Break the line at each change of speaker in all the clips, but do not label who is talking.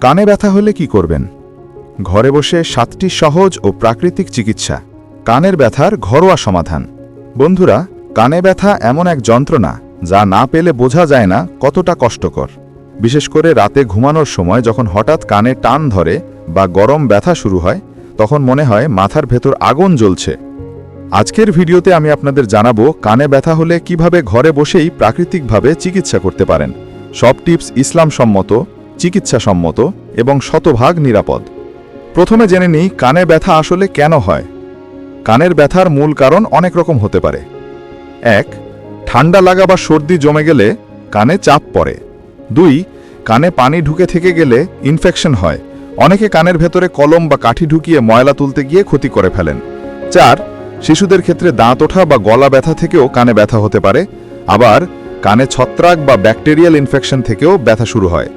কানে ব্যথা হলে কি করবেন? ঘরে বসে সাতটি সহজ ও প্রাকৃতিক চিকিৎসা। কানের ব্যথার ঘরোয়া সমাধান। বন্ধুরা, কানে ব্যথা এমন এক যন্ত্রণা যা না পেলে বোঝা যায় না কতটা কষ্টকর। বিশেষ করে রাতে ঘুমানোর সময় যখন হঠাৎ কানে টান ধরে বা গরম ব্যথা শুরু হয়, তখন মনে হয় মাথার ভেতর আগুন জ্বলছে। আজকের ভিডিওতে আমি আপনাদের জানাব কানে ব্যথা হলে কীভাবে ঘরে বসেই প্রাকৃতিকভাবে চিকিৎসা করতে পারেন। সব টিপস ইসলাম সম্মত চিকিৎসা সম্মত এবং শতভাগ নিরাপদ। প্রথমে জেনে নিই কানে ব্যথা আসলে কেন হয়। কানের ব্যথার মূল কারণ অনেক রকম হতে পারে। এক, ঠান্ডা লাগা বা সর্দি জমে গেলে কানে চাপ পড়ে। দুই, কানে পানি ঢুকে থেকে গেলে ইনফেকশন হয়। অনেকে কানের ভেতরে কলম বা কাঠি ঢুকিয়ে ময়লা তুলতে গিয়ে ক্ষতি করে ফেলেন। চার, শিশুদের ক্ষেত্রে দাঁত ওঠা বা গলা ব্যথা থেকেও কানে ব্যথা হতে পারে। আবার কানে ছত্রাক বা ব্যাকটেরিয়াল ইনফেকশন থেকেও ব্যথা শুরু হয়।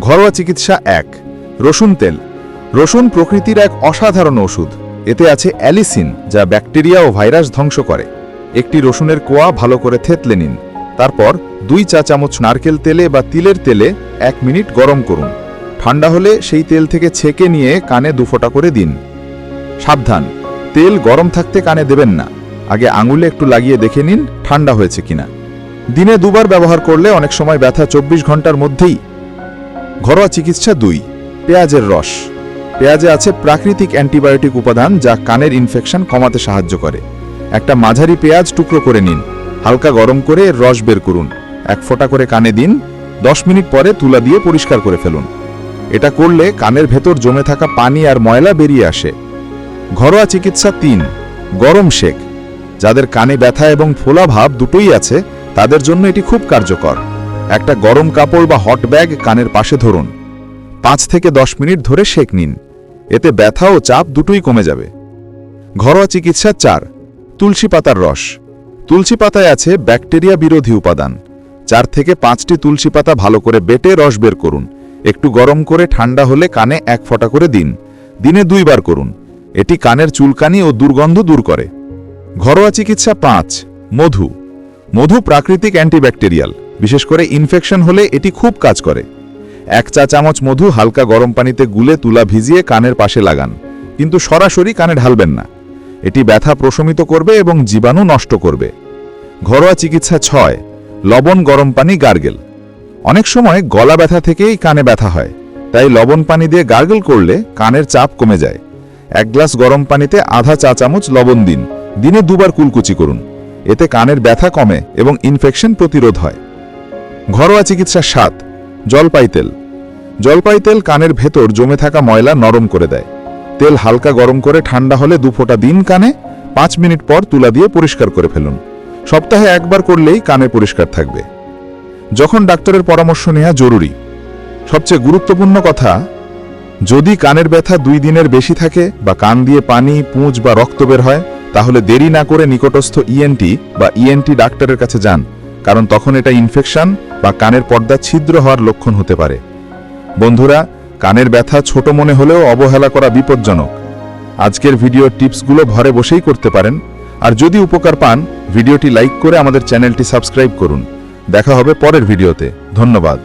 ঘরোয়া চিকিৎসা এক। রসুন তেল। রসুন প্রকৃতির এক অসাধারণ ওষুধ। এতে আছে অ্যালিসিন, যা ব্যাকটেরিয়া ও ভাইরাস ধ্বংস করে। একটি রসুনের কোয়া ভালো করে থেতলে নিন। তারপর দুই চা চামচ নারকেল তেলে বা তিলের তেলে এক মিনিট গরম করুন। ঠান্ডা হলে সেই তেল থেকে ছেঁকে নিয়ে কানে দুফোঁটা করে দিন। সাবধান। তেল গরম থাকতে কানে দেবেন না। আগে আঙুলে একটু লাগিয়ে দেখে নিন ঠান্ডা হয়েছে কিনা। দিনে দুবার ব্যবহার করলে অনেক সময় ব্যথা চব্বিশ ঘণ্টার মধ্যেই ঘরোয়া চিকিৎসা দুই, পেঁয়াজের রস। পেঁয়াজে আছে প্রাকৃতিক অ্যান্টিবায়োটিক উপাদান যা কানের ইনফেকশন কমাতে সাহায্য করে। একটা মাঝারি পেঁয়াজ টুকরো করে নিন। হালকা গরম করে রস বের করুন। এক ফোঁটা করে কানে দিন। দশ মিনিট পরে তুলা দিয়ে পরিষ্কার করে ফেলুন। এটা করলে কানের ভেতর জমে থাকা পানি আর ময়লা বেরিয়ে আসে। ঘরোয়া চিকিৎসা তিন, গরম শেক। যাদের কানে ব্যথা এবং ফোলা ভাব দুটোই আছে, তাদের জন্য এটি খুব কার্যকর। একটা গরম কাপড় বা হট ব্যাগ কানের পাশে ধরুন। পাঁচ থেকে দশ মিনিট ধরে শেক নিন। এতে ব্যথা ও চাপ দুটোই কমে যাবে। ঘরোয়া চিকিৎসা চার, তুলসী পাতার রস। তুলসী পাতায় আছে ব্যাকটেরিয়া বিরোধী উপাদান। চার থেকে পাঁচটি তুলসী পাতা ভালো করে বেটে রস বের করুন। একটু গরম করে ঠান্ডা হলে কানে এক ফোঁটা করে দিন। দিনে দুইবার করুন। এটি কানের চুলকানি ও দুর্গন্ধ দূর করে। ঘরোয়া চিকিৎসা পাঁচ, মধু। মধু প্রাকৃতিক অ্যান্টিব্যাকটেরিয়াল। বিশেষ করে ইনফেকশন হলে এটি খুব কাজ করে। এক চা চামচ মধু হালকা গরম পানিতে গুলে তুলা ভিজিয়ে কানের পাশে লাগান, কিন্তু সরাসরি কানে ঢালবেন না। এটি ব্যথা প্রশমিত করবে এবং জীবাণু নষ্ট করবে। ঘরোয়া চিকিৎসা ছয়, লবণ গরম পানি গার্গেল। অনেক সময় গলা ব্যথা থেকেই কানে ব্যথা হয়, তাই লবণ পানি দিয়ে গার্গেল করলে কানের চাপ কমে যায়। এক গ্লাস গরম পানিতে আধা চা চামচ লবণ দিন, দিনে দুবার কুলকুচি করুন। এতে কানের ব্যথা কমে এবং ইনফেকশন প্রতিরোধ হয়। ঘরোয়া চিকিৎসা সাত জলপাই তেল জলপাই তেল কানের ভেতর জমে থাকা ময়লা নরম করে দেয়। তেল হালকা গরম করে ঠান্ডা হলে দু ফোঁটা দিন কানে, পাঁচ মিনিট পর তুলা দিয়ে পরিষ্কার করে ফেলুন। সপ্তাহে একবার করলেই কানে পরিষ্কার থাকবে। যখন ডাক্তারের পরামর্শ নেওয়া জরুরি। সবচেয়ে গুরুত্বপূর্ণ কথা, যদি কানের ব্যথা দুই দিনের বেশি থাকে বা কান দিয়ে পানি, পুঁজ বা রক্ত বের হয়, তাহলে দেরি না করে নিকটস্থ ইএনটি বা ইএনটি ডাক্তারের কাছে যান। কারণ তখন এটা ইনফেকশন বা কানের পর্দা ছিদ্র হওয়ার লক্ষণ হতে পারে। বন্ধুরা, কানের ব্যথা ছোট মনে হলেও অবহেলা করা বিপজ্জনক। আজকের ভিডিও টিপসগুলো ঘরে বসেই করতে পারেন। আর যদি উপকার পান ভিডিওটি লাইক করে আমাদের চ্যানেলটি সাবস্ক্রাইব করুন। দেখা হবে পরের ভিডিওতে ধন্যবাদ।